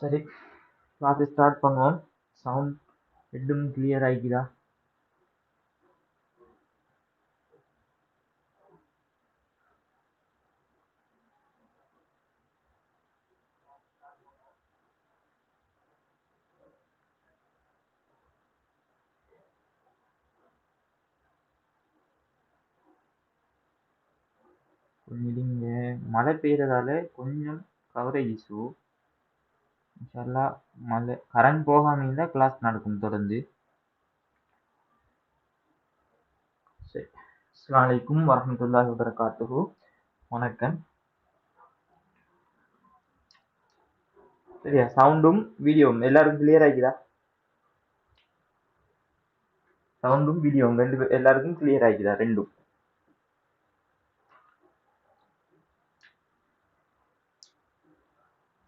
சரி பார்த்து ஸ்டார்ட் பண்ணுவோம். சவுண்ட் ரெண்டும் கிளியர் ஆகிக்குதா இங்கே மழை பெய்யறதால கொஞ்சம் கவரேஜ் இஷ்யூ இன்ஷால்லா மழை கரண்ட் போகாமல் இருந்தால் கிளாஸ் நடக்கும் தொடர்ந்து. சரி. அஸ்ஸலாமு அலைக்கும் வரஹ்மத்துல்லாஹி வணக்கம். சரியா? சவுண்டும் வீடியோவும் எல்லாருக்கும் கிளியர் ஆகிதா? சவுண்டும் வீடியோவும் ரெண்டு எல்லாருக்கும் கிளியர் ஆகிதா? ரெண்டும்.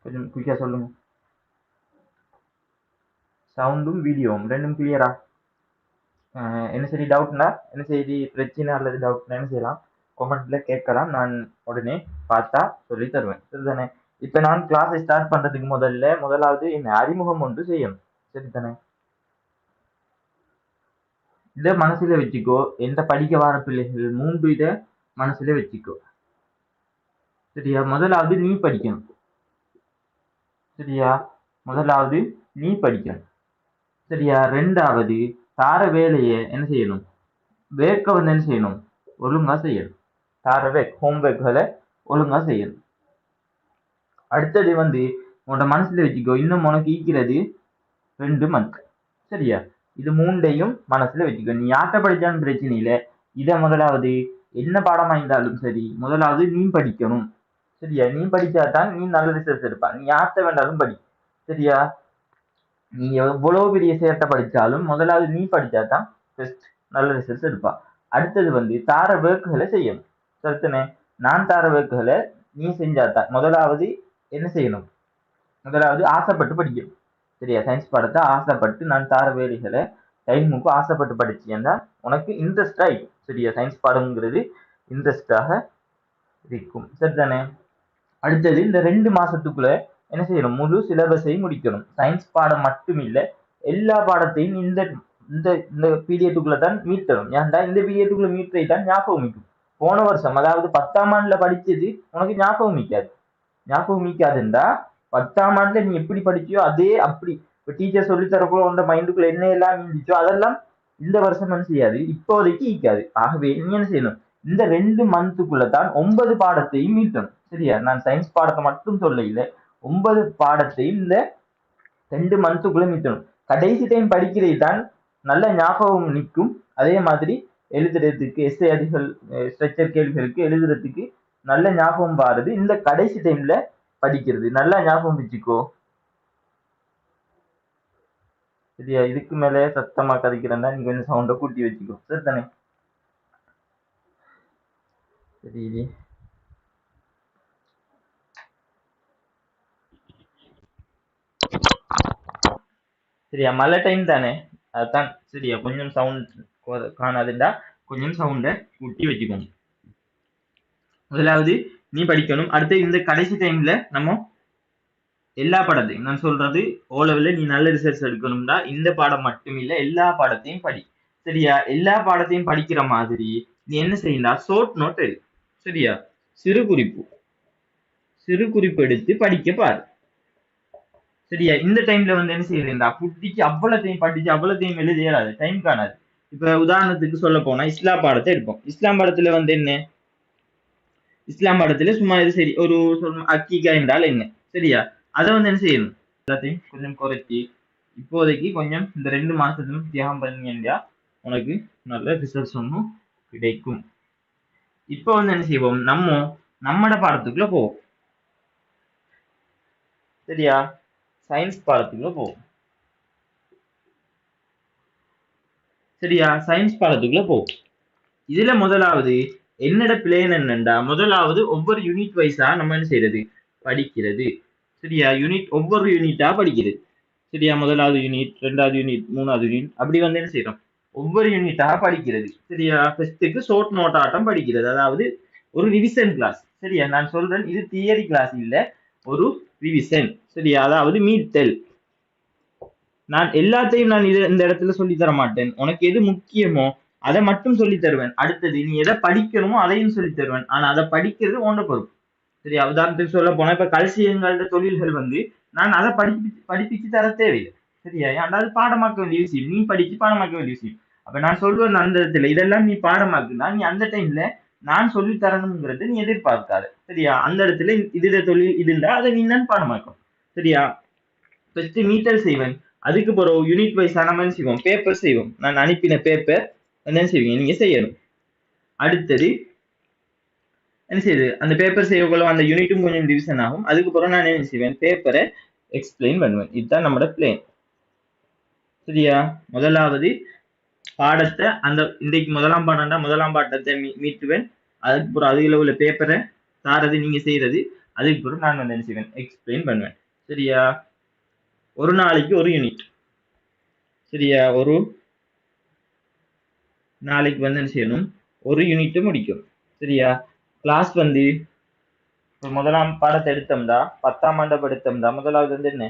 கொஞ்சம் குயிக்காக சொல்லுங்க. சவுண்டும் வீடியோவும் ரெண்டும் கிளியரா என்ன சரி டவுட்னா என்ன செய்தி பிரச்சனை அல்லது டவுட்னா என்ன செய்யலாம்? கொமெண்ட்ல கேட்கலாம். நான் உடனே பார்த்தா சொல்லி தருவேன். சரிதானே? இப்போ நான் கிளாஸை ஸ்டார்ட் பண்றதுக்கு முதல்ல முதலாவது என்ன அறிமுகம் ஒன்று செய்யணும். சரிதானே? இதை மனசுல வச்சுக்கோ. எந்த படிக்க வர பிள்ளைகள் மூன்று இதை மனசுல வச்சுக்கோ. சரியா? முதலாவது நீ படிக்கணும். சரியா? முதலாவது நீ படிக்கணும். சரியா? ரெண்டாவது தார வேலையை என்ன செய்யணும்? வேக்க வந்து என்ன செய்யணும்? ஒழுங்கா செய்யணும். தார வேக் ஹோம்ஒர்க்களை ஒழுங்கா செய்யணும். அடுத்தது வந்து உன்னோட மனசுல வச்சுக்கோ இன்னும் உனக்கு ஈக்கிறது ரெண்டு மந்த் சரியா? இது மூண்டையும் மனசுல வச்சுக்கோ. நீ யார்கிட்ட படித்தாலும் பிரச்சனை இல்லை. இதை முதலாவது என்ன பாடம் இருந்தாலும் சரி முதலாவது நீ படிக்கணும். சரியா? நீ படிச்சாதான் நீ நல்ல ரிசல்ட்ஸ் எடுப்பா நீ யார்கிட்ட வேண்டாலும் படி. சரியா? நீ எவ்வளவு பெரிய சேர்த்த படித்தாலும் முதலாவது நீ படிச்சாதான் பெஸ்ட் நல்ல ரிசல்ட்ஸ் எடுப்பா. அடுத்தது வந்து தார ஒர்க்குகளை செய்யணும். சரித்தனே நான் தார ஒர்க்குகளை நீ செஞ்சாதான் முதலாவது என்ன செய்யணும்? முதலாவது ஆசைப்பட்டு படிக்கணும். சரியா? சயின்ஸ் பாடத்தை ஆசைப்பட்டு நான் தார வேலைகளை டைமுக்கு ஆசைப்பட்டு படிச்சேன்னா உனக்கு இன்ட்ரெஸ்ட் ஆகிக்கும் சரியா? சயின்ஸ் பாடம்ங்கிறது இன்ட்ரெஸ்டாக இருக்கும். சரிதானே அடுத்தது இந்த ரெண்டு மாசத்துக்குள்ள என்ன செய்யணும்? முழு சிலபஸை முடிக்கணும். சயின்ஸ் பாடம் மட்டும் இல்லை எல்லா பாடத்தையும் இந்த இந்த இந்த பீரியடுக்குள்ள தான் மீட்டணும் ஏன்டா இந்த பீரியடுக்குள்ள மீட்டரை தான் ஞாபகம் மிக்கும் போன வருஷம் அதாவது பத்தாம் ஆண்டுல படிச்சது உனக்கு ஞாபகம் மிக்காது ஞாபகம் மிக்காதுண்டா பத்தாம் ஆண்டுல நீ எப்படி படிச்சியோ அதே அப்படி. இப்போ டீச்சர் சொல்லி தரக்குள்ள உன் மைண்டுக்குள்ள என்ன எல்லாம் இருந்துச்சோ அதெல்லாம் இந்த வருஷம் என்ன செய்யாது இப்போதைக்கு ஈக்காது. ஆகவே நீ என்ன செய்யணும்? இந்த ரெண்டு மந்த்துக்குள்ள தான் ஒன்பது பாடத்தையும் மீட்டணும் சரியா? நான் சயின்ஸ் பாடத்தை மட்டும் சொல்ல இல்லை ஒன்பது பாடத்தையும் இந்த ரெண்டு மந்த்துக்குள்ள மீட்டணும் கடைசி டைம் படிக்கிறது தான் நல்ல ஞாபகம் நிற்கும். அதே மாதிரி எழுதுறதுக்கு எஸ்ஐ அதிகள் ஸ்ட்ரக்சர் கேள்விகளுக்கு எழுதுறதுக்கு நல்ல ஞாபகம் வாருது. இந்த கடைசி டைம்ல படிக்கிறது. நல்லா ஞாபகம் வச்சுக்கோ. சரியா? இதுக்கு மேல சத்தமா கதைக்கிறேன்னா நீ கொஞ்சம் சவுண்டை கூட்டி வச்சுக்கோ. சரி தானே சரி சரியா மழை டைம் தானே? அதுதான் சரியா கொஞ்சம் சவுண்ட் காணாதுண்டா கொஞ்சம் சவுண்டை கூட்டி வச்சுக்கோங்க. முதலாவது நீ படிக்கணும். அடுத்து இந்த கடைசி டைம்ல நம்ம எல்லா பாடத்தையும் நான் சொல்றது ஓ லெவலில் நீ நல்ல ரிசர்ச் எடுக்கணும்னா இந்த பாடம் மட்டும் இல்லை எல்லா பாடத்தையும் படி. சரியா? எல்லா பாடத்தையும் படிக்கிற மாதிரி நீ என்ன செய்யலாம் ஷோர்ட் நோட் எடு. சரியா? சிறு குறிப்பு. சிறு குறிப்பு எடுத்து படிக்க பாரு. சரியா? இந்த டைம்ல வந்து என்ன செய்யறேன்டா புட்டிக்கு அவ்வளத்தையும் படிச்சு அவ்வளத்தையும் எழுத ஏறாது டைம் காணாது. இப்ப உதாரணத்துக்கு சொல்ல போனா இஸ்லாம் பாடத்தை எடுப்போம். இஸ்லாம் பாடத்துல வந்து என்ன? இஸ்லாம் பாடத்துல சும்மா இது சரி ஒரு சொல் அக்கீகா என்றால் என்ன? சரியா? அதை வந்து என்ன செய்யணும்? எல்லாத்தையும் கொஞ்சம் குறைச்சி இப்போதைக்கு கொஞ்சம் இந்த ரெண்டு மாசத்துக்கும் தியாகம் பண்ணீங்கன்னா உனக்கு நல்ல ரிசல்ட்ஸ் ஒன்றும் கிடைக்கும். இப்போ வந்து என்ன செய்வோம்? நம்ம நம்மட பாடத்துக்குள்ள போவோம். சரியா? சயின்ஸ் பாடத்துக்குள்ள போவோம். சரியா? சயின்ஸ் பாடத்துக்குள்ள போவோம். இதுல முதலாவது என்னோட பிளேன் என்னண்டா? முதலாவது ஒவ்வொரு யூனிட் வைஸா நம்ம என்ன செய்யறது படிக்கிறது. சரியா? யூனிட் ஒவ்வொரு யூனிட்டா படிக்கிறது. சரியா? முதலாவது யூனிட் ரெண்டாவது யூனிட் மூணாவது யூனிட் அப்படி வந்து என்ன செய்யறோம் ஒவ்வொரு யூனிட்டாக படிக்கிறது. சரியா? ஃபர்ஸ்ட்டுக்கு ஷோர்ட் நோட் ஆட்டம் படிக்கிறது. அதாவது ஒரு ரிவிஷன் கிளாஸ் சரியா? நான் சொல்றேன் இது தியரி கிளாஸ் இல்லை. ஒரு ரிவிஷன் சரியா அதாவது மீட்டல். நான் எல்லாத்தையும் நான் இது இந்த இடத்துல சொல்லி தர மாட்டேன். உனக்கு எது முக்கியமோ அதை மட்டும் சொல்லி தருவேன். அடுத்தது நீ எதை படிக்கணுமோ அதையும் சொல்லி தருவேன். ஆனா அதை படிக்கிறது உன்னோட பொறுப்பு. சரி உதாரணத்துக்கு சொல்ல போனா இப்ப கல்சியங்களோட தொழில்கள் வந்து நான் அதை படிப்பிச்சு படிப்பிச்சு தர தேவையில்லை. சரியா? அதாவது பாடமாக்க வேண்டிய விஷயம்? நீ படிச்சு பாடமாக்க வேண்டிய விஷயம். அப்ப நான் சொல்வேன் அந்த இடத்துல இதெல்லாம் நீ பாடமாக்குனா நீ அந்த டைம்ல நான் சொல்லி தரணுங்கிறது நீ எதிர்பார்க்காத. சரியா? அந்த இடத்துல இதுல தொழில் இது இருந்தா அதை நீ தான் பாடமாக்கும் சரியா? ஃபர்ஸ்ட் மீட்டர் செய்வேன். அதுக்கு பிறகு யூனிட் வைஸ் மாதிரி செய்வோம். பேப்பர் செய்வோம். நான் அனுப்பின பேப்பர் என்ன செய்வீங்க? நீங்க செய்யணும். அடுத்தது என்ன செய்யுது அந்த பேப்பர் செய்யக்குள்ள அந்த யூனிட்டும் கொஞ்சம் டிவிஷன் ஆகும். அதுக்கு பிறகு நான் என்ன செய்வேன்? பேப்பரை எக்ஸ்பிளைன் பண்ணுவேன். இதுதான் நம்மளோட பிளேன் சரியா? முதலாவது பாடத்தை அந்த இன்றைக்கு முதலாம் பாடம்னா முதலாம் பாடத்தை மீ மீட்டுவேன். அதுக்கப்புறம் அதுல உள்ள பேப்பரை தாரது நீங்க செய்யறது பிறகு நான் வந்து என்ன செய்வேன்? எக்ஸ்பிளைன் பண்ணுவேன். சரியா? ஒரு நாளைக்கு ஒரு யூனிட் சரியா? ஒரு நாளைக்கு வந்து என்ன செய்யணும்? ஒரு யூனிட் முடிக்கும் சரியா? கிளாஸ் வந்து முதலாம் பாடத்தை எடுத்தோம்டா பத்தாம் ஆண்டை எடுத்தோம்டா முதலாவது வந்து என்ன?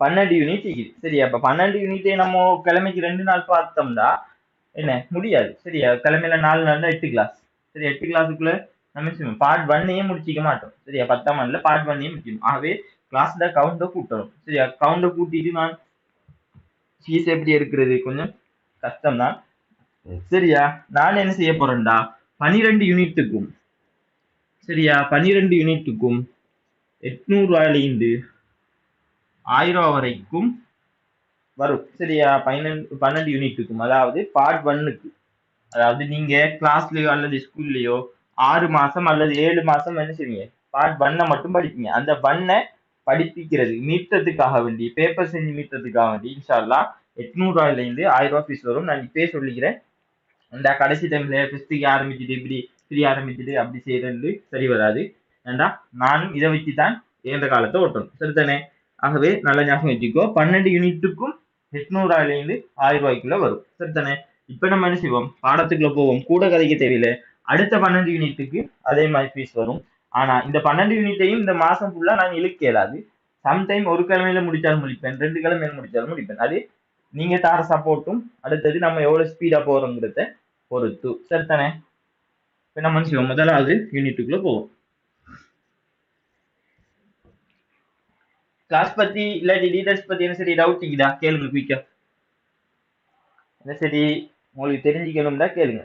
பன்னெண்டு யூனிட் இருக்குது சரியா? அப்போ பன்னெண்டு யூனிட்டே நம்ம கிழமைக்கு ரெண்டு நாள் பார்த்தோம்னா என்ன? முடியாது. சரியா? கிழமையில நாலு நாள் எட்டு கிளாஸ் சரி எட்டு கிளாஸுக்குள்ள நம்ம செய்வோம்? பார்ட் ஒன்னையே முடிச்சிக்க மாட்டோம். சரியா? பத்தாம் ஆண்டுல பார்ட் ஒன்னையே முடிக்கணும். ஆகவே கிளாஸ்ல கவுண்டை கூட்டணும். சரியா? கவுண்டை கூட்டிட்டு நான் ஃபீஸ் எப்படி இருக்கிறது கொஞ்சம் கஷ்டம் தான் சரியா? நான் என்ன செய்ய போறேன்டா? பனிரெண்டு யூனிட்டுக்கும் சரியா? பனிரெண்டு யூனிட்டுக்கும் எட்நூறு ரூபாயிலிருந்து ஆயிரம் ரூபா வரைக்கும் வரும். சரியா? பன்னெண்டு பன்னெண்டு யூனிட்டுக்கும் அதாவது பார்ட் ஒன்னுக்கு அதாவது நீங்க கிளாஸ்லயோ அல்லது ஸ்கூல்லயோ ஆறு மாசம் அல்லது ஏழு மாசம் என்ன செய்வீங்க? பார்ட் ஒன்னை மட்டும் படிப்பீங்க. அந்த ஒன்னை படிப்பிக்கிறது மீட்டத்துக்காக வேண்டி பேப்பர் செஞ்சு மீட்டத்துக்காக வேண்டி இன்ஷால்லா எட்நூறுவாயிலேருந்து ஆயிரம் ரூபா ஃபீஸ் வரும். நான் இப்பயே சொல்லிக்கிறேன். அந்த கடைசி டைம்ல ஃபெஸ்ட்டுக்கு ஆரம்பிச்சுட்டு இப்படி ஃப்ரீ ஆரம்பிச்சுட்டு அப்படி செய்யறது சரி வராது. ஏண்டா? நானும் இதை வச்சு தான் ஏந்த காலத்தை ஓட்டணும். சரிதானே? ஆகவே நல்ல ஞாபகம் வச்சுக்கோ. பன்னெண்டு யூனிட்டுக்கும் எட்நூறாயிலேருந்து ஆயிரம் ரூபாய்க்குள்ள வரும். சரிதானே இப்போ நம்ம என்ன செய்வோம்? பாடத்துக்குள்ள போவோம். கூட கதைக்க தேவையில்லை. அடுத்த பன்னெண்டு யூனிட்டுக்கு அதே மாதிரி ஃபீஸ் வரும். ஆனா இந்த பன்னெண்டு யூனிட்டையும் இந்த மாதம் ஃபுல்லாக நான் இழுக்க இயலாது. சம்டைம் ஒரு கிழமையில முடிச்சாலும் முடிப்பேன். ரெண்டு கிழமையில முடிச்சாலும் முடிப்பேன். அது நீங்கள் தார சப்போர்ட்டும் அடுத்தது நம்ம எவ்வளோ ஸ்பீடாக போகிறோங்கிறத பொறுத்து. சரிதானே இப்போ நம்ம என்ன செய்வோம்? முதலாவது யூனிட்டுக்குள்ளே போவோம். கிளாஸ் பத்தி இல்லாட்டி டீடைல்ஸ் பத்தி என்ன சரி டவுட் இருக்குதா? கேளுங்க குயிக்கா என்ன சரி? உங்களுக்கு தெரிஞ்சுக்கணும்னா கேளுங்க.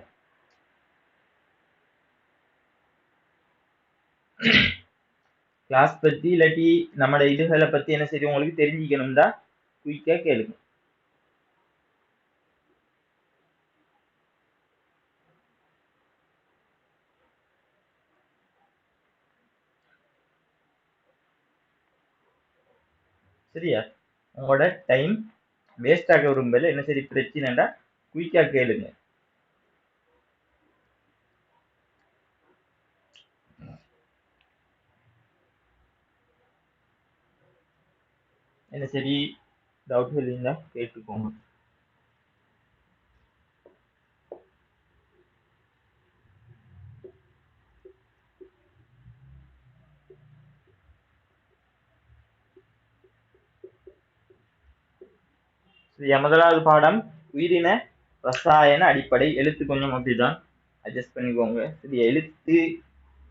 கிளாஸ் பத்தி இல்லாட்டி நம்மளோட இதுகளை பத்தி என்ன சரி உங்களுக்கு தெரிஞ்சுக்கணும்னா குயிக்கா கேளுங்க. சரியா? உங்களோட டைம் வேஸ்ட் ஆக விரும்பல. என்ன சரி பிரச்சனைடா குயிக்கா கேளுங்க. என்ன சரி? டவுட்கள் இருந்தா கேட்டுக்கோங்க. முதலாவது பாடம் உயிரின ரசாயன அடிப்படை எழுத்து கொஞ்சம் அப்படிதான். அட்ஜஸ்ட் பண்ணிக்கோங்க. சரியா எழுத்து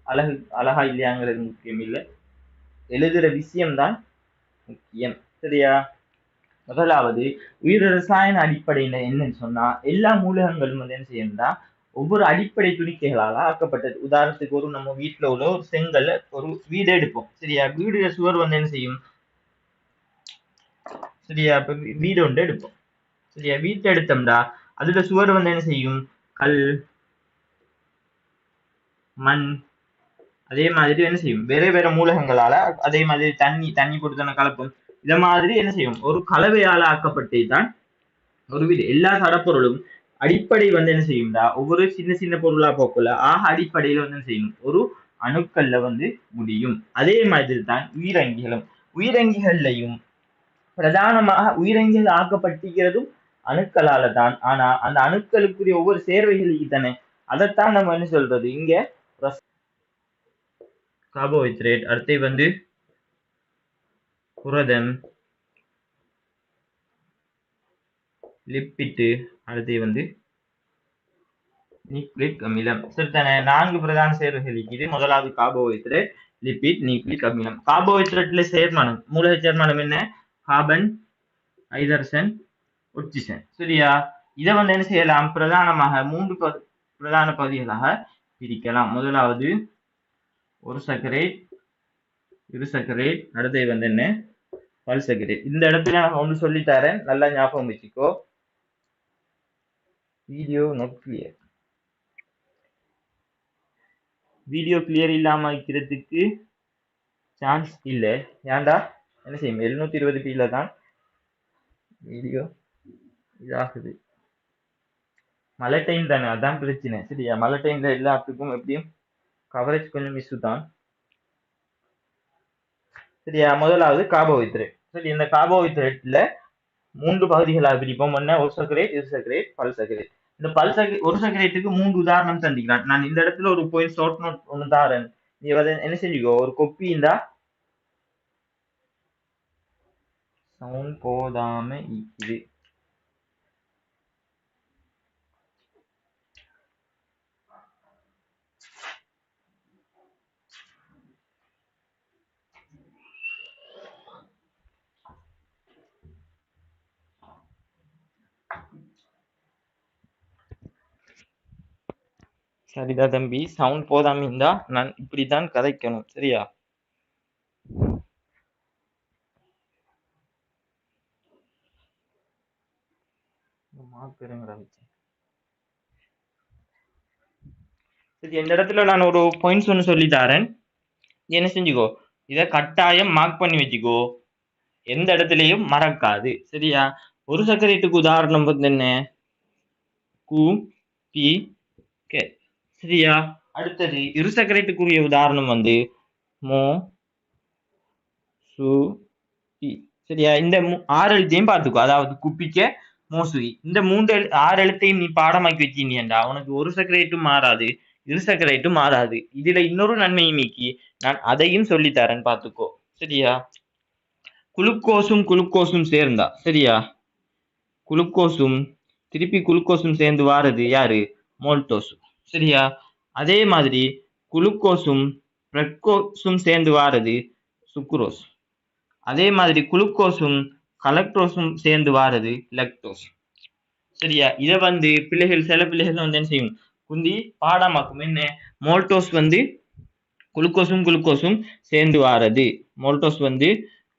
அழகு அழகா இல்லையாங்கிறது முக்கியம் இல்லை. எழுதுற விஷயம்தான் முக்கியம். சரியா? முதலாவது உயிர் ரசாயன அடிப்படையில என்னன்னு சொன்னா எல்லா மூலகங்களும் வந்து என்ன செய்யணும்னா ஒவ்வொரு அடிப்படை துணிக்கைகளால ஆக்கப்பட்டது. உதாரணத்துக்கு ஒரு நம்ம வீட்டுல உள்ள ஒரு செங்கல்ல ஒரு வீடு எடுப்போம். சரியா? வீடு சுவர் வந்து என்ன செய்யும்? சரியா? இப்ப வீடு ஒன்று எடுப்போம். சரியா? வீட்டை எடுத்தோம்டா. அதுல சுவர் வந்து என்ன செய்யும்? கல் மண் அதே மாதிரி என்ன செய்யும்? வேற வேற மூலகங்களால அதே மாதிரி தண்ணி தண்ணி போட்டு தானே கலப்போம். இத மாதிரி என்ன செய்யும்? ஒரு கலவையால ஆக்கப்பட்டே தான் ஒரு வீடு. எல்லா சடப்பொருளும் அடிப்படை வந்து என்ன செய்யும்டா? ஒவ்வொரு சின்ன சின்ன பொருளா போக்குள்ள ஆக அடிப்படையில வந்து என்ன செய்யும்? ஒரு அணுக்கள்ல வந்து முடியும். அதே மாதிரி தான் உயிரங்கிகளும். உயிரங்கிகள்லையும் பிரதானமாக உயிரங்கிகள் ஆக்கப்பட்டிருக்கிறதும் அணுக்களால தான் ஆனா அந்த அணுக்களுக்குரிய ஒவ்வொரு சேர்வைகள் தானே அதைத்தான் நம்ம என்ன சொல்றது? இங்க கார்போஹைட்ரேட் அடுத்து வந்து புரதம் லிப்பிட்டு அடுத்து வந்து நியூக்ளிக் அமிலம். சரிதானே நான்கு பிரதான சேர்வைகள் இருக்குது. முதலாவது கார்போஹைட்ரேட் லிப்பிட் நியூக்ளிக் அமிலம். கார்போஹைட்ரேட்ல சேர்மானம் மூலக சேர்மானம் என்ன? ஹாபன் ஐதர்சன் ஒட்சிஜன் சரியா? இதை வந்து என்ன செய்யலாம்? பிரதானமாக மூன்று பிரதான பகுதிகளாக பிரிக்கலாம். முதலாவது ஒரு சக்கரேட் இரு சக்கரேட் அடுத்தது வந்து என்ன? பல் சக்கரேட் இந்த இடத்துல நான் ஒன்று சொல்லித்தரேன் நல்லா ஞாபகம் வச்சுக்கோ. Video not clear video clear இல்லாமல் வைக்கிறதுக்கு சான்ஸ் இல்லை. ஏன்டா? என்ன செய்யும்? எழுநூத்தி இருபது பில தான் வீடியோ இதாகுது. மழை டைம் தானே அதான் பிரச்சனை. சரியா? மழை டைம்ல எல்லாத்துக்கும் எப்படியும் கவரேஜ் கொஞ்சம் இஷ்யூ தான். சரியா? முதலாவது கார்போஹைட்ரேட் சரி இந்த கார்போஹைட்ரேட்ல மூன்று பகுதிகளாக பிரிப்போம். ஒன்று ஒரு சக்கரேட் இரு சக்கரேட் பல் சக்கரேட் இந்த பல் சர்க்கரேட் ஒரு சக்கரேட்டுக்கு மூன்று உதாரணம் தந்திக்கலாம். நான் இந்த இடத்துல ஒரு பாயிண்ட் ஷார்ட் நோட் ஒன்று தாரேன். நீ என்ன செஞ்சுக்கோ? ஒரு கொப்பி இருந்தா சவுண்ட் போதாம இருக்குது. சரிதா தம்பி சவுண்ட் போதாம இருந்தா நான் இப்படித்தான் கதைக்கணும் சரியா? மாபெரும் வச்சு சரி இந்த இடத்துல நான் ஒரு பாயிண்ட்ஸ் ஒன்று சொல்லி தரேன். என்ன செஞ்சுக்கோ? இதை கட்டாயம் மார்க் பண்ணி வச்சுக்கோ. எந்த இடத்துலையும் மறக்காது. சரியா? ஒரு சக்கரத்துக்கு உதாரணம் வந்து என்ன? கு பி கே. சரியா? அடுத்தது இரு சக்கரத்துக்குரிய உதாரணம் வந்து மோ சு பி. சரியா? இந்த மூ- ஆறு எழுத்தையும் பார்த்துக்கோ. அதாவது குப்பிக்க மோசுகி இந்த மூன்று எழு- ஆறு எழுத்தையும் நீ பாடமாக்கி வச்சிருந்தீண்டா உனக்கு ஒரு சக்கரேட்டும் மாறாது இரு சக்கரேட்டும் மாறாது. இதுல இன்னொரு நன்மையை நீக்கி நான் அதையும் சொல்லித் தரேன் பார்த்துக்கோ சரியா? குளுக்கோஸும் குளுக்கோஸும் சேர்ந்தா. சரியா? குளுக்கோஸும் திருப்பி குளுக்கோஸும் சேர்ந்து வாரது யாரு? மோல்டோஸ். சரியா? அதே மாதிரி குளுக்கோஸும் பிரக்டோஸும் சேர்ந்து வாரது சுக்ரோஸ் அதே மாதிரி குளுக்கோஸும் கலக்டோஸும் சேர்ந்து வாரது லக்டோஸ். சரியா? இதை வந்து பிள்ளைகள் சில பிள்ளைகள் வந்து என்ன செய்யும்? குந்தி பாடமாக்கும். என்ன? மோல்டோஸ் வந்து குளுக்கோஸும் குளுக்கோஸும் சேர்ந்து வாரது. மோல்டோஸ் வந்து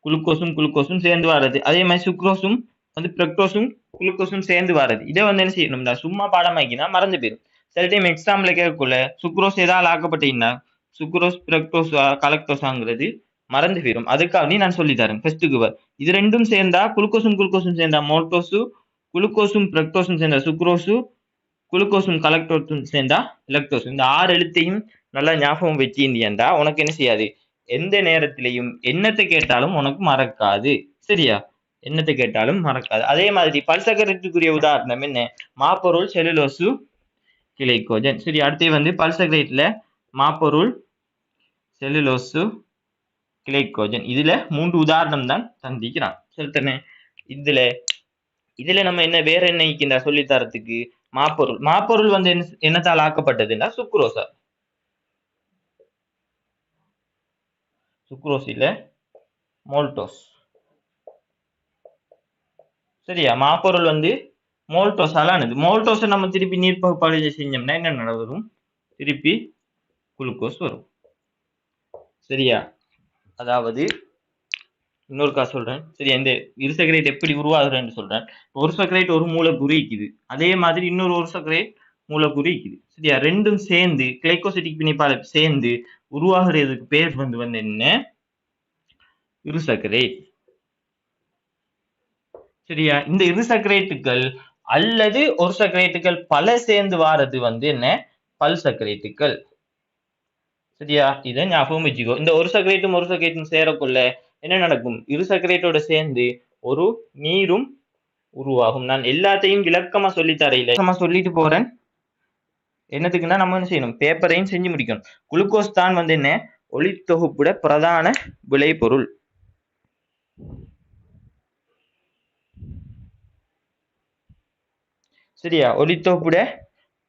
குளுக்கோஸும் குளுக்கோஸும் சேர்ந்து வாரது. அதே மாதிரி சுக்ரோஸும் வந்து பிரக்டோஸும் குளுக்கோஸும் சேர்ந்து வாரது. இதை வந்து என்ன செய்யணும்? சும்மா பாடமாக்கினா மறந்து போயிடும் சில டைம் எக்ஸாம்ல கேட்கக்குள்ள சுக்ரோஸ் ஏதாவது ஆக்கப்பட்டீங்கன்னா சுக்ரோஸ் பிரக்டோஸ் கலக்டோஸாங்கிறது மறந்து போயிடும் அதுக்காக நான் சொல்லி தரேன். ஃபர்ஸ்ட்டுக்கு இது ரெண்டும் சேர்ந்தா குளுக்கோசும் குளுக்கோஸும் சேர்ந்தா மோட்டோசு குளுக்கோசும் பிரக்டோசும் சேர்ந்தா சுக்ரோசு குளுக்கோஸும் கலக்டோசும் சேர்ந்தா எலக்டோசு இந்த ஆறு எழுத்தையும் நல்லா ஞாபகம் வச்சிருந்தியண்டா உனக்கு என்ன செய்யாது? எந்த நேரத்திலையும் என்னத்தை கேட்டாலும் உனக்கு மறக்காது. சரியா? என்னத்தை கேட்டாலும் மறக்காது. அதே மாதிரி பல்சக்கரத்துக்குரிய உதாரணம் என்ன? மாப்பொருள் செலுலோசு கிளைக்கோஜன் சரி அடுத்து வந்து பல்சக்கரேட்ல மாப்பொருள் செலுலோசு கிளைக்கோஜன் இதுல மூன்று உதாரணம் தான் தந்திக்கிறான் சொல்லிட்டேனே இதுல இதுல நம்ம என்ன வேற என்ன இருக்கின்ற சொல்லித்தரத்துக்கு மாப்பொருள். மாப்பொருள் வந்து என்ன என்னத்தால் ஆக்கப்பட்டதுன்னா சுக்ரோசா சுக்ரோஸ் இல்ல மோல்டோஸ். சரியா? மாப்பொருள் வந்து மோல்டோஸ் ஆனது. மோல்டோஸை நம்ம திருப்பி நீர் பகுப்பாடு செஞ்சோம்னா என்ன நடவரும்? திருப்பி குளுக்கோஸ் வரும். சரியா? அதாவது இன்னொருக்கா சொல்றேன். சரி இந்த இரு சக்கரேட் எப்படி உருவாகுறேன்னு சொல்றேன். ஒரு சக்கரேட் ஒரு மூலக்கூறு இருக்குது அதே மாதிரி இன்னொரு ஒரு சக்கரேட் மூலக்கூறு இருக்குது சரியா? ரெண்டும் சேர்ந்து கிளைகோசிட்டிக் பிணைப்பால சேர்ந்து உருவாகிறதுக்கு பேர் வந்து வந்து என்ன? இரு சக்கரேட் சரியா? இந்த இரு சக்கரேட்டுகள் அல்லது ஒரு சக்கரேட்டுகள் பல சேர்ந்து வாரது வந்து என்ன? பல் சக்கரேட்டுகள் சரியா இதை ஞாபகம் வச்சுக்கோ. இந்த ஒரு சர்க்கரைட்டும் ஒரு சர்க்கரைட்டும் சேரக்குள்ள என்ன நடக்கும்? இரு சர்க்கரைட்டோட சேர்ந்து ஒரு நீரும் உருவாகும். நான் எல்லாத்தையும் விளக்கமா சொல்லி தரையில சொல்லிட்டு போறேன். என்னத்துக்குன்னா நம்ம என்ன செய்யணும்? பேப்பரையும் செஞ்சு முடிக்கணும். குளுக்கோஸ் தான் வந்து என்ன? ஒளித்தொகுப்புட பிரதான விளைபொருள். சரியா? ஒளித்தொகுப்புட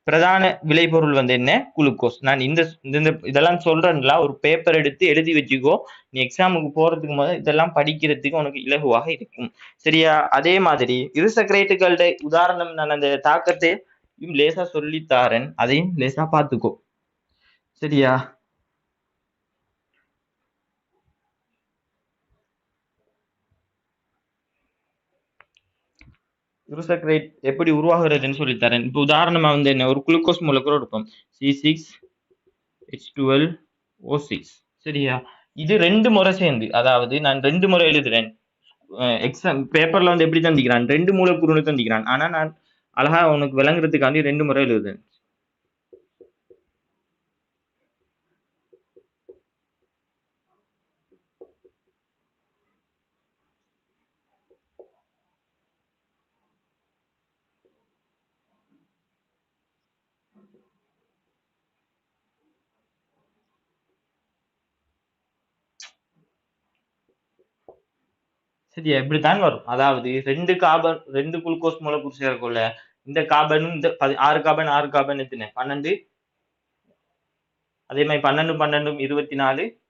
பிரதான விளைபொருள் வந்து என்ன? குளுக்கோஸ். நான் இந்த இந்த இதெல்லாம் சொல்றேன்ல ஒரு பேப்பர் எடுத்து எழுதி வச்சுக்கோ. நீ எக்ஸாமுக்கு போறதுக்கு முதல் இதெல்லாம் படிக்கிறதுக்கு உனக்கு இலகுவாக இருக்கும். சரியா? அதே மாதிரி இரு உதாரணம் நான் அந்த தாக்கத்தை லேசா சொல்லித்தாரன் தாரேன். அதையும் லேசா பார்த்துக்கோ. சரியா? இருசக்ரைட் எப்படி உருவாகிறதுன்னு சொல்லி தரேன். இப்போ உதாரணமாக வந்து என்ன ஒரு குளுக்கோஸ் மூலக்கூறு எடுப்போம். C six H twelve O six சரியா? இது ரெண்டு முறை சேர்ந்து அதாவது நான் ரெண்டு முறை எழுதுறேன். எக்ஸாம் பேப்பர்ல வந்து எப்படி தந்திக்கிறான்? ரெண்டு மூலக்கூறுன்னு தந்திக்கிறான். ஆனால் நான் அழகாக உனக்கு விளங்குறதுக்காண்டி ரெண்டு முறை எழுதுறேன். சரியா இப்படித்தான் வரும். அதாவது ரெண்டு கார்பன் ரெண்டு குளுக்கோஸ் மூலக்கூறு சேரக்குள்ள இந்த கார்பனும் இந்த பதி- ஆறு கார்பன் ஆறு கார்பன் எத்தனை? பன்னெண்டு? அதே மாதிரி பன்னெண்டு பன்னெண்டும் இருபத்தி நாலு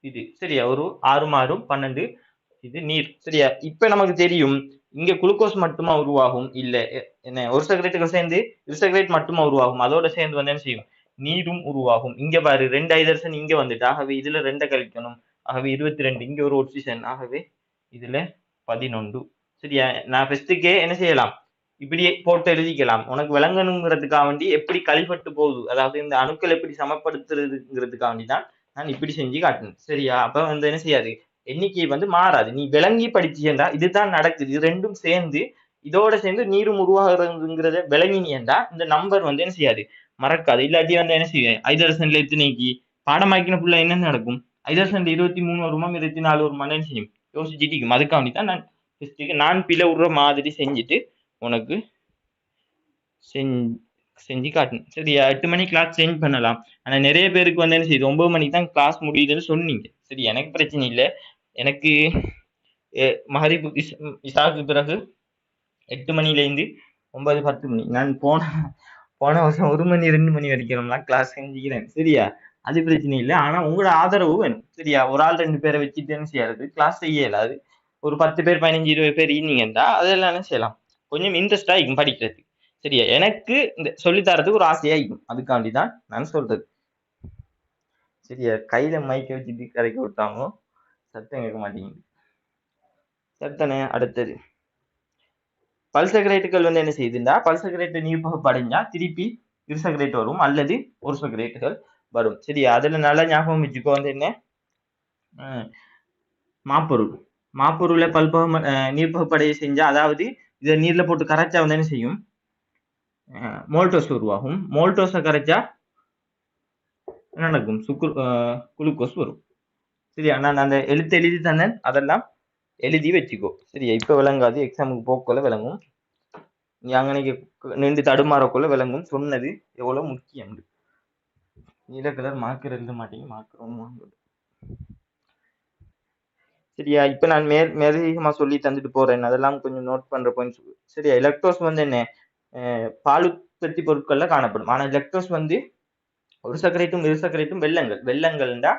இது சரியா? ஒரு ஆறு மாறும் பன்னெண்டு. இது நீர். சரியா? இப்ப நமக்கு தெரியும் இங்க குளுக்கோஸ் மட்டுமா உருவாகும்? இல்ல. என்ன? ஒரு சர்க்கரைட்டுகள் சேர்ந்து இரு மட்டுமா உருவாகும்? அதோட சேர்ந்து வந்து என்ன செய்யும்? நீரும் உருவாகும். இங்க பாரு ரெண்டு ஐதர்சன் இங்க வந்துட்டு ஆகவே இதுல ரெண்டை கழிக்கணும். ஆகவே இருபத்தி ரெண்டு இங்க ஒரு ஒட்சிஜன் ஆகவே இதுல பதினொன்று. சரியா? நான் ஃபெஸ்ட்டுக்கே என்ன செய்யலாம்? இப்படியே போட்டு எழுதிக்கலாம். உனக்கு விளங்கணுங்கிறதுக்காக வேண்டி எப்படி கழிப்பட்டு போகுது? அதாவது இந்த அணுக்கள் எப்படி சமப்படுத்துறதுங்கிறதுக்காக வேண்டி தான் நான் இப்படி செஞ்சு காட்டணும் சரியா? அப்ப வந்து என்ன செய்யாது? எண்ணிக்கை வந்து மாறாது. நீ விளங்கி படிச்சியண்டா இதுதான் நடக்குது. இது ரெண்டும் சேர்ந்து இதோட சேர்ந்து நீரும் உருவாகிறதுங்கிறத விளங்கினியண்டா இந்த நம்பர் வந்து என்ன செய்யாது? மறக்காது. இல்லாட்டி வந்து என்ன செய்யும் ஐதரசன்ல எத்தனைக்கு? பாடமாக்கின புள்ள என்ன நடக்கும்? ஐதரசன்ல இருபத்தி மூணு வருமா இருபத்தி நாலு வருமானு என்ன செய்யும்? யோசிச்சுட்டு இருக்கும் அதுக்காண்டி தான் நான் ஃபர்ஸ்ட்டுக்கு நான் பிழை விடுற மாதிரி செஞ்சுட்டு உனக்கு செஞ்சு செஞ்சு காட்டணும் சரியா எட்டு மணி கிளாஸ் சேஞ்ச் பண்ணலாம். ஆனால் நிறைய பேருக்கு வந்து என்ன செய்யுது? ஒம்பது மணிக்கு தான் கிளாஸ் முடியுதுன்னு சொன்னீங்க. சரி எனக்கு பிரச்சனை இல்லை. எனக்கு மஹரிப் இசாக்கு பிறகு எட்டு மணிலேருந்து ஒன்பது பத்து மணி. நான் போன போன வருஷம் ஒரு மணி ரெண்டு மணி வரைக்கும்லாம் கிளாஸ் செஞ்சுக்கிறேன். சரியா? அது பிரச்சனை இல்லை. ஆனா உங்களோட ஆதரவு வேணும். சரியா? ஒரு ஆள் ரெண்டு பேரை வச்சுட்டு என்ன கிளாஸ் செய்ய இயலாது. ஒரு பத்து பேர் பதினஞ்சு இருபது பேர் இருந்தீங்கன்னா அதெல்லாம் என்ன செய்யலாம். கொஞ்சம் இன்ட்ரெஸ்டா இருக்கும் படிக்கிறது சரியா? எனக்கு இந்த சொல்லித்தரதுக்கு ஒரு ஆசையா இருக்கும். அதுக்காண்டி தான் நான் சொல்றது. சரியா? கையில மைக்க வச்சுட்டு கரைக்க விட்டாங்களோ சத்தம் கேட்க மாட்டேங்குது. சத்தனை அடுத்தது. பல்சகரேட்டுகள் வந்து என்ன செய்யுதுண்டா? பல்சகரேட்டு நீர்ப்பகுப்பு அடைஞ்சா திருப்பி இருசகரேட் வரும். அல்லது ஒரு சகரேட்டுகள் வரும். சரியா அதில் நல்லா ஞாபகம் வச்சுக்கோ வந்து என்ன? மாப்பொருள். மாப்பொருளை பல்பக நீர்ப்பகப்படையை செஞ்சால் அதாவது இதை நீரில் போட்டு கரைச்சா வந்து என்ன செய்யும்? மோல்டோஸ் உருவாகும். மோல்டோஸை கரைச்சா என்ன நடக்கும்? சுக்கு குளுக்கோஸ் வரும். சரியா? நான் அந்த எழுத்து எழுதி தானே அதெல்லாம் எழுதி வச்சுக்கோ. சரியா? இப்போ விளங்காது. எக்ஸாமுக்கு போக்குள்ள விளங்கும். நீ அங்கனைக்கு நின்று தடுமாறக்குள்ள விளங்கும். சொன்னது எவ்வளோ முக்கியம் நீல கலர் மார்க்கர் எழுத மாட்டீங்க மார்க்கர் சரியா இப்ப நான் மேல் மேலதிகமாக சொல்லி தந்துட்டு போறேன். அதெல்லாம் கொஞ்சம் நோட் பண்ற பாயிண்ட்ஸ் சரியா எலக்ட்ரோஸ் வந்து என்ன? பால் உற்பத்தி பொருட்கள்ல காணப்படும். ஆனா எலக்ட்ரோஸ் வந்து ஒரு சர்க்கரைட்டும் இரு சர்க்கரைட்டும் வெள்ளங்கள். வெள்ளங்கள்டா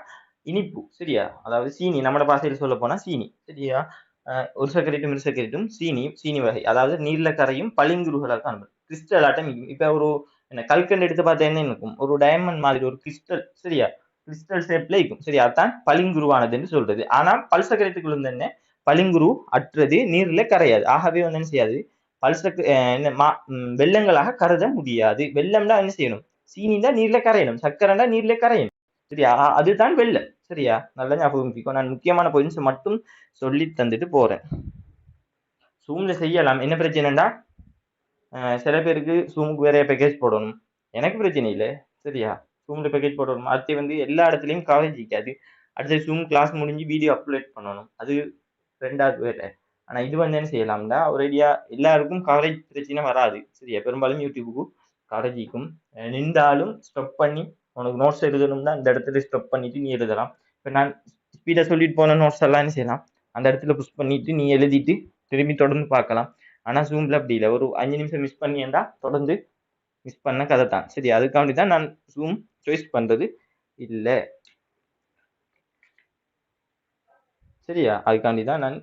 இனிப்பு. சரியா? அதாவது சீனி. நம்ம பாசையில் சொல்ல போனா சீனி. சரியா? அஹ் ஒரு சர்க்கரைட்டும் இரு சர்க்கரைட்டும் சீனி சீனி வகை. அதாவது நீர்ல கரையும் பளிங்குருகளாக காணப்படும். கிறிஸ்டல் ஆட்டம் இப்போ ஒரு என்ன கல்கண்டு எடுத்து பார்த்தா என்ன இருக்கும் ஒரு டைமண்ட் மாதிரி ஒரு கிறிஸ்டல் சரியா? கிறிஸ்டல் ஷேப்ல இருக்கும். சரி அதான் பளிங்குருவானதுன்னு சொல்றது. ஆனா பல்சக்கரத்துக்குள்ள இருந்து என்ன? பளிங்குரு அற்றது நீர்ல கரையாது. ஆகவே வந்து என்ன செய்யாது? பல்சக்கு என்ன மா வெள்ளங்களாக கருத முடியாது. வெள்ளம்னா என்ன செய்யணும்? சீனி தான் நீர்ல கரையணும். சக்கரைனா நீர்ல கரையணும். சரியா? அதுதான் வெள்ளம். சரியா? நல்லா ஞாபகம் நான் முக்கியமான பாயிண்ட்ஸ் மட்டும் சொல்லி தந்துட்டு போறேன். சூம்ல செய்யலாம். என்ன பிரச்சனைடா சில பேருக்கு ஸூமுக்கு வேற பேக்கேஜ் போடணும். எனக்கு பிரச்சனை இல்லை. சரியா? சூம்ல பேக்கேஜ் போடணும். அடுத்து வந்து எல்லா இடத்துலையும் கவரேஜ் இருக்காது. அடுத்து ஜூம் கிளாஸ் முடிஞ்சு வீடியோ அப்லோட் பண்ணணும். அது ரெண்டாவது வேலை ஆனால் இது வந்து என்ன செய்யலாம்னா ஒரேடியா எல்லாருக்கும் கவரேஜ் பிரச்சனை வராது. சரியா? பெரும்பாலும் யூடியூபுக்கு கவரேஜ் நின்றாலும் ஸ்டப் பண்ணி உனக்கு நோட்ஸ் எழுதணும்னா இந்த இடத்துல ஸ்டப் பண்ணிட்டு நீ எழுதலாம். இப்போ நான் ஸ்பீடாக சொல்லிட்டு போன நோட்ஸ் எல்லாம் என்ன செய்யலாம்? அந்த இடத்துல புஷ் பண்ணிட்டு நீ எழுதிட்டு திரும்பி தொடர்ந்து பார்க்கலாம். ஆனா ஜூம்ல அப்படி இல்லை. ஒரு அஞ்சு நிமிஷம் மிஸ் பண்ணியிருந்தா தொடர்ந்து மிஸ் பண்ண கதை தான். சரி அதுக்காண்டி தான் நான் ஜூம் சாய்ஸ் பண்றது. இல்லை. சரியா? அதுக்காண்டி தான் நான்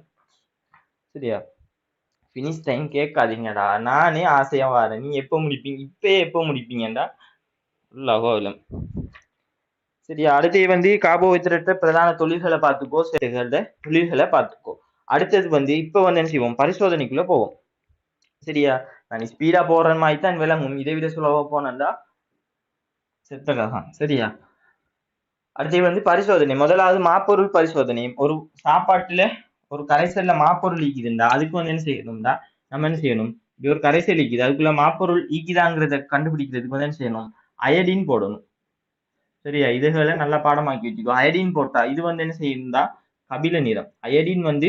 சரியா? ஃபினிஷ் டைம் கேட்காதீங்கடா. நானே ஆசையாக வரேன். நீ எப்போ முடிப்பீங்க? இப்போ எப்போ முடிப்பீங்கடா? அகோலம். சரியா? அடுத்து வந்து கார்போஹைட்ரேட் பிரதான தொழில்களை பார்த்துக்கோ செயல்கள தொழில்களை பார்த்துக்கோ. அடுத்தது வந்து இப்போ வந்து என்ன செய்வோம்? பரிசோதனைக்குள்ளே போவோம். சரியா நான் ஸ்பீடா போற மாதிரி தான் விளங்கும் இதை விட சுலபா போனேன்டா செத்தகதான் சரியா அடுத்து வந்து பரிசோதனை முதலாவது மாப்பொருள் பரிசோதனை ஒரு சாப்பாட்டுல ஒரு கரைசல்ல மாப்பொருள் ஈக்குதுண்டா அதுக்கு வந்து என்ன செய்யணும்டா நம்ம என்ன செய்யணும் இப்படி ஒரு கரைசல் ஈக்குது அதுக்குள்ள மாப்பொருள் ஈக்குதாங்கிறத கண்டுபிடிக்கிறதுக்கு வந்து என்ன செய்யணும் அயடின் போடணும் சரியா இதுகளை நல்லா பாடமாக்கி வச்சுக்கோ அயடின் போட்டா இது வந்து என்ன செய்யணும்டா கபில நிறம் அயடின் வந்து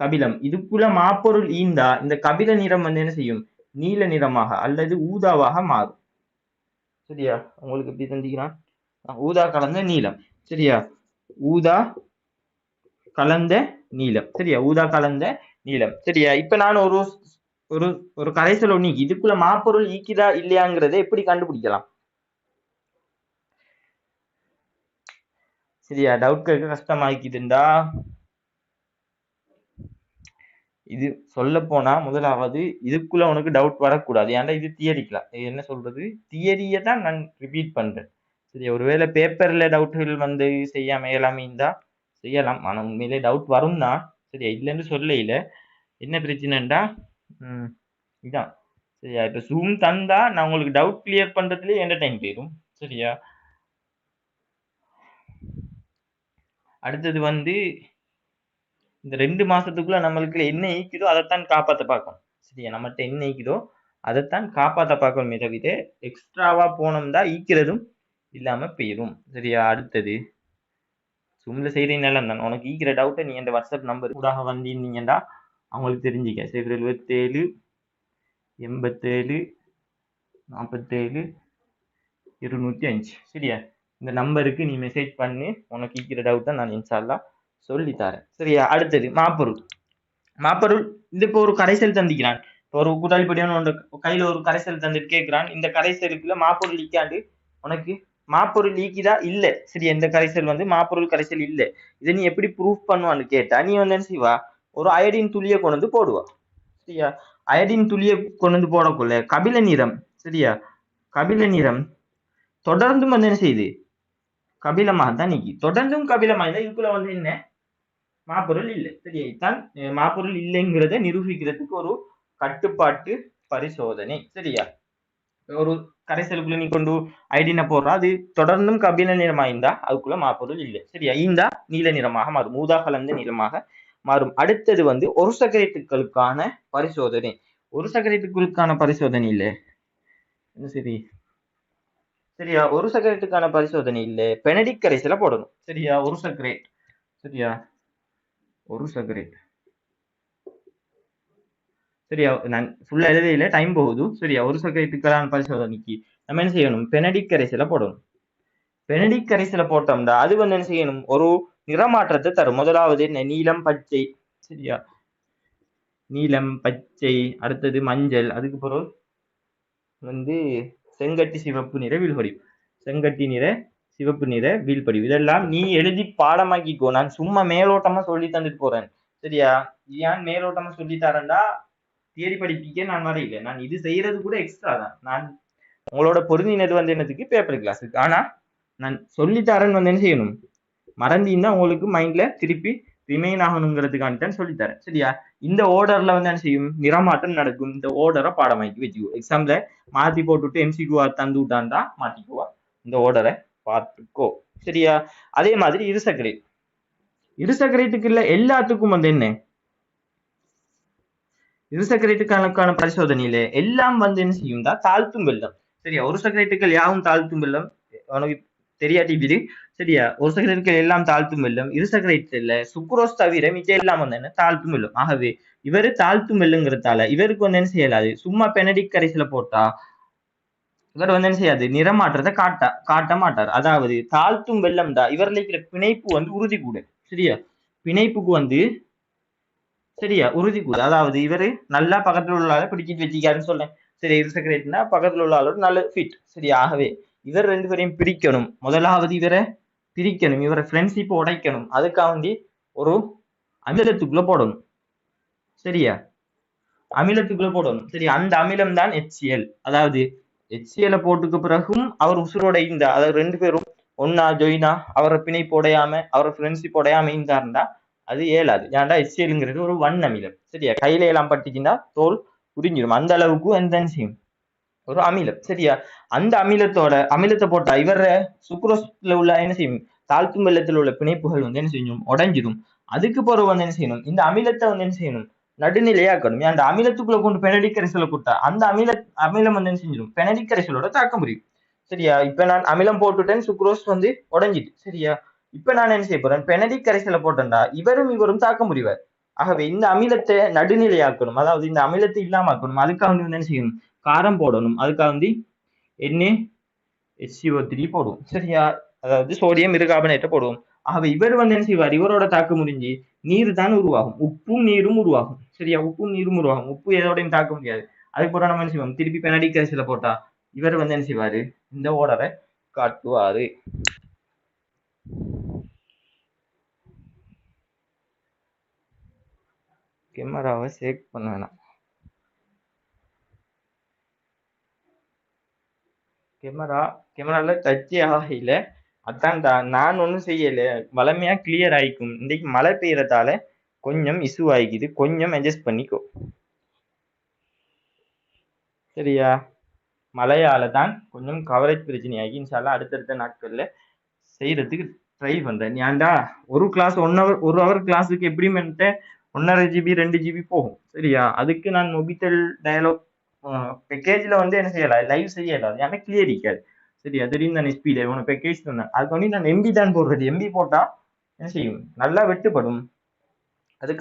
கபிலம். இதுக்குள்ள மாப்பொருள் ஈந்தா இந்த கபில நிறம் வந்து என்ன செய்யும்? நீல நிறமாக அல்லது ஊதாவாக மாறும். சரியா? உங்களுக்கு எப்படி தந்திக்கிறான் ஊதா கலந்த நீலம். சரியா? ஊதா கலந்த நீலம். சரியா? ஊதா கலந்த நீலம். சரியா? இப்ப நான் ஒரு ஒரு ஒரு கரைசல் ஒண்ணு இதுக்குள்ள மாப்பொருள் ஈக்குதா இல்லையாங்கிறதை எப்படி கண்டுபிடிக்கலாம்? சரியா? டவுட் கேட்க கஷ்டமாக்கிதுண்டா இது சொல்ல போனா முதலாவது இதுக்குள்ள உனக்கு டவுட் வரக்கூடாது. ஏன்டா இது தியரிக்கலாம் இது என்ன சொல்றது? தியரியை தான் நான் ரிப்பீட் பண்றேன். சரி ஒருவேளை பேப்பர்ல டவுட்கள் வந்து செய்யாம எல்லாமே இருந்தா செய்யலாம். ஆனால் உண்மையிலே டவுட் வரும் தான். சரியா? இல்லைன்னு சொல்ல என்ன பிரச்சனைண்டா ம் இதான். சரியா? இப்போ ஜூம் தந்தா நான் உங்களுக்கு டவுட் கிளியர் பண்றதுலேயே என்டர்டைன் டைம் போயிடும் சரியா? அடுத்தது வந்து இந்த ரெண்டு மாசத்துக்குள்ள நம்மளுக்கு என்ன ஈக்குதோ அதைத்தான் காப்பாற்ற பார்க்கணும். சரியா? நம்மகிட்ட என்ன ஈக்குதோ அதைத்தான் காப்பாற்ற பார்க்கணுமே தவிர எக்ஸ்ட்ராவா போனோம்னா ஈக்கிறதும் இல்லாம போயிடும் சரியா? அடுத்தது. சும்ல செய்கிறீங்கனால தான். உனக்கு ஈக்கிற டவுட்டை நீ இந்த வாட்ஸ்அப் நம்பர் கூடாக வந்தீங்கன்னா அவங்களுக்கு தெரிஞ்சுக்க. சரி எழுபத்தேழு எண்பத்தேழு நாற்பத்தேழு இருநூற்றி அஞ்சு. சரியா? இந்த நம்பருக்கு நீ மெசேஜ் பண்ணி. உனக்கு ஈக்கிற டவுட்டை நான் இன்ஷால்லா சொல்லி தரேன். சரியா? அடுத்தது மாப்பொருள். மாப்பொருள் இது இப்போ ஒரு கரைசல் தந்திக்கிறான் இப்போ ஒரு கூட்டாளிப்படியான ஒன்று கையில ஒரு கரைசல் தந்துட்டு கேட்கிறான் இந்த கரைசலுக்குள்ள மாப்பொருள் ஈக்காண்டு உனக்கு மாப்பொருள் ஈக்கிதா இல்ல. சரி எந்த கரைசல் வந்து மாப்பொருள் கரைசல் இல்ல. இதை நீ எப்படி ப்ரூஃப் பண்ணுவான்னு கேட்டா நீ வந்து என்ன செய்வா? ஒரு அயடின் துளியை கொண்டு வந்து போடுவா. சரியா? அயடின் துளியை கொண்டு வந்து போடக்குள்ள கபில நிறம் சரியா? கபில நிறம் தொடர்ந்தும் வந்து என்ன செய்யுது? கபிலமாக தான் நிக்கி. தொடர்ந்தும் கபிலமாக இருந்தா இதுக்குள்ள வந்து என்ன? மாப்பொருள் இல்லை. சரியா மாப்பொருள் இல்லைங்கிறத நிரூபிக்கிறதுக்கு ஒரு கட்டுப்பாட்டு பரிசோதனை. சரியா? ஒரு கரைசலுக்குள்ள நீ கொண்டு ஐடினை போடுறா அது தொடர்ந்தும் கபில நிறமா இருந்தா அதுக்குள்ள மாப்பொருள் இல்லை. சரியா? ஈந்தா நீல நிறமாக மாறும். ஊதா கலந்த நிறமாக மாறும். அடுத்தது வந்து ஒரு சக்கரத்துக்களுக்கான பரிசோதனை. ஒரு சக்கரத்துக்களுக்கான பரிசோதனை இல்லை. என்ன சரி? சரியா? ஒரு சக்கரத்துக்கான பரிசோதனை இல்லை. பெனடிக் கரைசலை போடணும். சரியா? ஒரு சக்கரேட் சரியா? ஒரு சக்கரேட் சரியா நான் ஃபுல்லா எழுதையில டைம் போகுது. சரியா ஒரு சக்கரத்துக்கான பரிசோதனைக்கு நம்ம என்ன செய்யணும்? பெனடிக் கரைசில போடணும். பெனடிக் கரைசலை போட்டோம்னா அது வந்து என்ன செய்யணும்? ஒரு நிறமாற்றத்தை தரும். முதலாவது என்ன? நீலம் பச்சை. சரியா? நீலம் பச்சை அடுத்தது மஞ்சள் அதுக்கு பிறகு வந்து செங்கட்டி சிவப்பு நிற வீழ்படிவு செங்கட்டி நிற சிவப்பு நிற வீழ்படிவு. இதெல்லாம் நீ எழுதி பாடமாக்கிக்கோ. நான் சும்மா மேலோட்டமா சொல்லி தந்துட்டு போறேன். சரியா? ஏன் மேலோட்டமா சொல்லி தரேன்டா? தியரி படிப்பிக்க நான் வரையில. நான் இது செய்யறது கூட எக்ஸ்ட்ரா தான். நான் உங்களோட பொருந்தினது வந்து என்னதுக்கு பேப்பர் கிளாஸுக்கு ஆனா நான் சொல்லி வந்து என்ன செய்யணும்? மறந்தீங்கன்னா உங்களுக்கு மைண்ட்ல திருப்பி ரிமைன் ஆகணுங்கிறதுக்காண்டி தான் சொல்லித்தரேன் சரியா? இந்த ஓர்டர்ல வந்து என்ன செய்யும்? நிறமாற்றம் நடக்கும். இந்த ஓர்டரை பாடமாக்கி வச்சுக்கோ. எக்ஸாம்ல மாத்தி போட்டுட்டு எம்சிக்யூஆ தந்து விட்டான்டா மாத்திக்குவா? இந்த ஓர்டரை பார்த்துக்கோ. சரியா? அதே மாதிரி இருசக்கரேட் இருசக்கரேட்டுக்கு இல்ல எல்லாத்துக்கும் வந்து என்ன? இருசக்கரேட்டுக்கான பரிசோதனையில எல்லாம் வந்து என்ன செய்யும்? தான் தாழ்த்தும் வெள்ளம். சரியா? ஒரு சக்கரேட்டுகள் யாவும் தாழ்த்தும் வெள்ளம்? உனக்கு தெரியாட்டி இது சரியா? ஒரு சக்கரேட்டுகள் எல்லாம் தாழ்த்தும் வெள்ளம். இரு இல்ல சுக்ரோஸ் தவிர மிச்சம் எல்லாம் வந்து என்ன? தாழ்த்தும் வெள்ளம். ஆகவே இவரு தாழ்த்தும் வெள்ளுங்கிறதால இவருக்கு வந்து என்ன செய்யலாது? சும்மா பெனடிக் கரைசில போட்டா இவர் வந்து என்ன செய்யாது? நிறமாற்றத்தை காட்ட காட்ட மாட்டார். அதாவது தாழ்த்தும் வெள்ளம் தான். இவரில் இருக்கிற பிணைப்பு வந்து உறுதி கூட சரியா? பிணைப்புக்கு வந்து சரியா? உறுதி கூட அதாவது இவர் நல்லா பக்கத்தில் உள்ள ஆளை பிடிச்சிட்டு வச்சிக்காருன்னு சொல்றேன். சரி இரு பக்கத்தில் உள்ள ஆளோட நல்ல ஃபிட் சரி ஆகவே இவர் ரெண்டு பேரையும் பிரிக்கணும். முதலாவது இவரை பிரிக்கணும். இவரை ஃப்ரெண்ட்ஷிப் உடைக்கணும். அதுக்காண்டி ஒரு அமிலத்துக்குள்ள போடணும். சரியா? அமிலத்துக்குள்ள போடணும். சரி அந்த அமிலம் தான் HCl அதாவது HCl போட்டுக்கு பிறகும் அவர் உசுரோட இருந்தா அதாவது ரெண்டு பேரும் ஒன்னா ஜொயினா அவரை பிணைப்பு உடையாம அவரை ஃப்ரெண்ட்ஷிப் உடையாம இருந்தாருந்தா அது ஏலாது ஏன்டா HClங்கிறது ஒரு வண்ணமிலம் அமிலம். சரியா? கையில எல்லாம் பட்டுச்சுன்னா தோல் உறிஞ்சிடும் அந்த அளவுக்கு எந்த செய்யும் ஒரு அமிலம். சரியா? அந்த அமிலத்தோட அமிலத்தை போட்டா இவர சுக்ரோஸ்ல உள்ள என்ன செய்யும்? தாழ்த்தும் வெள்ளத்தில் உள்ள பிணைப்புகள் வந்து என்ன செய்யும்? உடஞ்சிடும் அதுக்கு பிறகு வந்து என்ன செய்யணும்? இந்த அமிலத்தை வந்து என்ன செய்யணும்? நடுநிலையாக்கணும். அந்த அமிலத்துக்குள்ள கொண்டு பெனடிக் கரைசலை கொடுத்தா அந்த அமில அமிலம் வந்து என்ன செஞ்சிடும்? பெனடிக் கரைசலோட தாக்க முடியும் சரியா? இப்ப நான் அமிலம் போட்டுட்டேன் சுக்ரோஸ் வந்து உடஞ்சிட்டு. சரியா? இப்ப நான் என்ன செய்ய போறேன்? பெனடிக் கரைசலை போட்டேன்டா. இவரும் இவரும் தாக்க முடிவார் ஆகவே இந்த அமிலத்தை நடுநிலையாக்கணும். அதாவது இந்த அமிலத்தை இல்லாம ஆக்கணும் அதுக்காக வந்து என்ன செய்யணும்? காரம் போடணும். அதுக்காக வந்து என்ன எஸ்சிஓ த்ரீ போடுவோம். சரியா? அதாவது சோடியம் இருகார்பனேட்டை போடுவோம். ஆகவே இவர் வந்து என்ன செய்வார்? இவரோட தாக்கு முடிஞ்சு நீர் தான் உருவாகும். உப்பும் நீரும் உருவாகும். சரியா உப்புன்னு நீரும் உருவாகும் உப்பு எதோடையும் தாக்க முடியாது. அதுக்கு போட்டால் நம்ம என்ன செய்வோம்? திருப்பி பெனடி கரைசல போட்டா இவர் வந்து என்ன செய்வாரு? இந்த ஓடரை காட்டுவாரு. கேமராவை சேக் பண்ண வேணாம். கேமரா கேமரால டச்சே ஆகல அதான்டா நான் ஒன்றும் செய்யல. வளமையா கிளியர் ஆயிக்கும். இன்னைக்கு மழை பெய்யறதால கொஞ்சம் இஷ்யூ ஆகிக்குது. கொஞ்சம் அட்ஜஸ்ட் பண்ணிக்கோ. சரியா? மழையால தான் கொஞ்சம் கவரேஜ் பிரச்சனையாகி இன்ஷால்லாம் அடுத்தடுத்த நாட்களில் செய்யறதுக்கு ட்ரை பண்ணுறேன் ஏன்டா ஒரு கிளாஸ் ஒன் ஹவர் ஒரு ஹவர் கிளாஸுக்கு எப்படி என்கிட்ட ஒன்றரை ஜிபி ரெண்டு ஜிபி போகும். சரியா? அதுக்கு நான் மொபிட்டல் டயலாக் பேக்கேஜில் வந்து என்ன செய்யலாம் லைவ் செய்யலாம் ஏன்னா கிளியர் இருக்காது. சரியா? திடீர்னு நான் ஸ்பீடு உனக்கு பேக்கேஜ் சொன்னேன். அதுக்கு வந்து நான் எம்பி தான் போடுறது. எம்பி போட்டால் என்ன செய்யும்? நல்லா வெட்டுப்படும்.